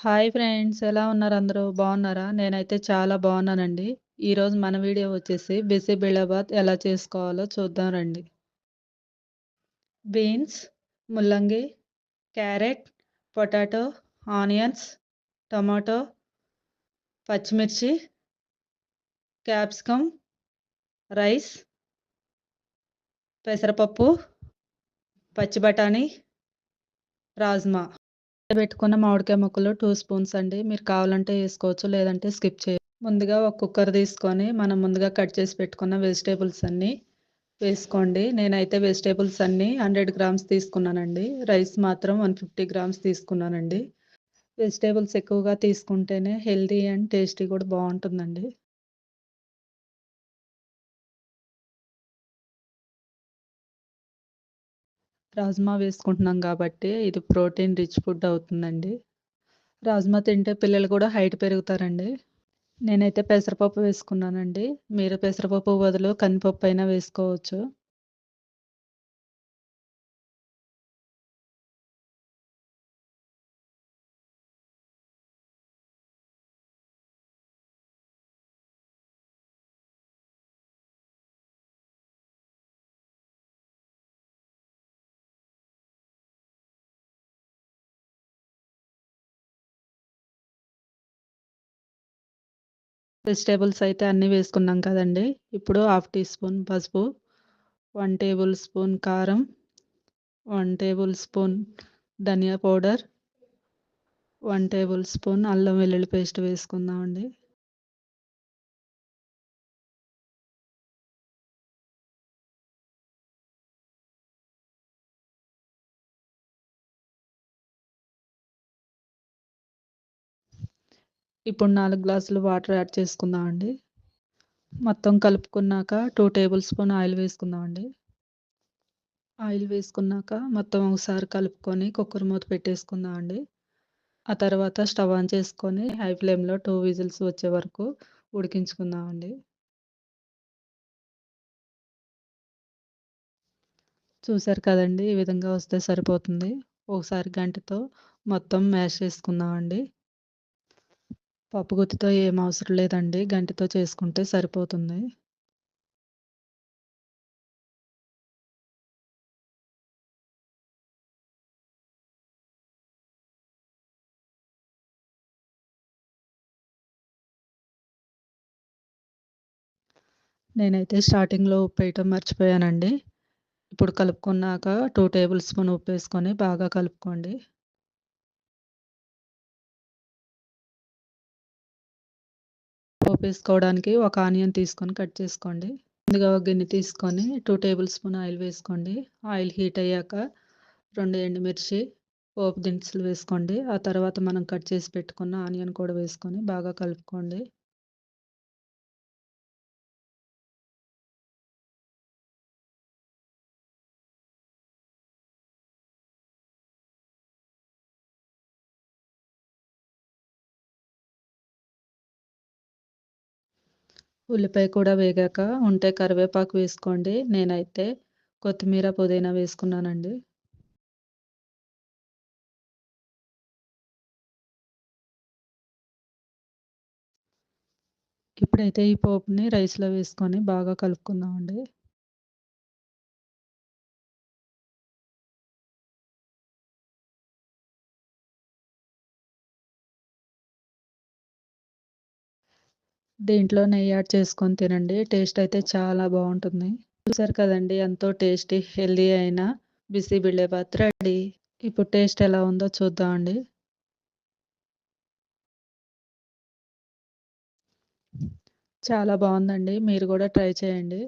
Hi friends ఎలా ఉన్నారు అందరూ? బాగున్నారా? నేనైతే చాలా బాగున్నానండి. ఈరోజు మన వీడియో వచ్చేసి బిసి బిళ్ళబాత్ ఎలా చేసుకోవాలో చూద్దాం రండి. బీన్స్ ముల్లంగి క్యారెట్ పొటాటో ఆనియన్స్ టమాటో పచ్చిమిర్చి క్యాప్సికమ్ రైస్ పెసరపప్పు పచ్చి బఠానీ రాజ్మా. పెట్టుకున్న మామిడికాయ ముక్కలు టూ స్పూన్స్ అండి. మీరు కావాలంటే వేసుకోవచ్చు లేదంటే స్కిప్ చేయ ముందుగా ఒక కుక్కర్ తీసుకొని మనం ముందుగా కట్ చేసి పెట్టుకున్న వెజిటేబుల్స్ అన్నీ వేసుకోండి. నేనైతే వెజిటేబుల్స్ అన్నీ హండ్రెడ్ గ్రామ్స్ తీసుకున్నానండి. రైస్ మాత్రం వన్ ఫిఫ్టీ గ్రామ్స్ తీసుకున్నానండి. వెజిటేబుల్స్ ఎక్కువగా తీసుకుంటేనే హెల్దీ అండ్ టేస్టీ కూడా బాగుంటుందండి. రాజ్మా వేసుకుంటున్నాం కాబట్టి ఇది ప్రోటీన్ రిచ్ ఫుడ్ అవుతుందండి. రాజ్మా తింటే పిల్లలు కూడా హైట్ పెరుగుతారండి. నేనైతే పెసరపప్పు వేసుకున్నానండి. మీరు పెసరపప్పు బదులు కందిపప్పు అయినా వేసుకోవచ్చు. వెజిటేబుల్స్ అయితే అన్నీ వేసుకున్నాం కదండి. ఇప్పుడు హాఫ్ టీ స్పూన్ పసుపు వన్ టేబుల్ స్పూన్ కారం వన్ టేబుల్ స్పూన్ ధనియా పౌడర్ వన్ టేబుల్ స్పూన్ అల్లం వెల్లుల్లి పేస్ట్ వేసుకుందామండి. ఇప్పుడు నాలుగు గ్లాసులు వాటర్ యాడ్ చేసుకుందామండి మొత్తం కలుపుకున్నాక టూ టేబుల్ స్పూన్ ఆయిల్ వేసుకుందామండి ఆయిల్ వేసుకున్నాక మొత్తం ఒకసారి కలుపుకొని కుక్కర్ మూత పెట్టేసుకుందామండి ఆ తర్వాత స్టవ్ ఆన్ చేసుకొని హై ఫ్లేమ్లో టూ విజిల్స్ వచ్చే వరకు ఉడికించుకుందామండి చూసారు కదండి ఈ విధంగా వస్తే సరిపోతుంది. ఒకసారి గంటతో మొత్తం మ్యాష్ చేసుకుందామండి పప్పు గుత్తితో ఏం అవసరం లేదండి. గంటితో చేసుకుంటే సరిపోతుంది. నేనైతే స్టార్టింగ్లో ఉప్పు వేయటం మర్చిపోయానండి. ఇప్పుడు కలుపుకున్నాక టూ టేబుల్ స్పూన్ ఉప్పు వేసుకొని బాగా కలుపుకోండి. పోపు వేసుకోవడానికి ఒక ఆనియన్ తీసుకొని కట్ చేసుకోండి. ముందుగా ఒక గిన్నె తీసుకొని టూ టేబుల్ స్పూన్ ఆయిల్ వేసుకోండి. ఆయిల్ హీట్ అయ్యాక రెండు ఎండుమిర్చి పోపు దినుసులు వేసుకోండి. ఆ తర్వాత మనం కట్ చేసి పెట్టుకున్న ఆనియన్ కూడా వేసుకొని బాగా కలుపుకోండి. ఉల్లిపాయ కూడా వేగాక ఉంటే కరివేపాకు వేసుకోండి. నేనైతే కొత్తిమీర పుదీనా వేసుకున్నానండి. ఇప్పుడైతే ఈ పోపుని రైస్లో వేసుకొని బాగా కలుపుకుందామండి. దీంట్లో నెయ్యి యాడ్ చేసుకొని తినండి. టేస్ట్ అయితే చాలా బాగుంటుంది. చూసారు కదండి ఎంతో టేస్టీ హెల్దీ అయిన బిసి బిళ్ళేబాత్ రెడీ ఇప్పుడు టేస్ట్ ఎలా ఉందో చూద్దామండి. చాలా బాగుందండి. మీరు కూడా ట్రై చేయండి.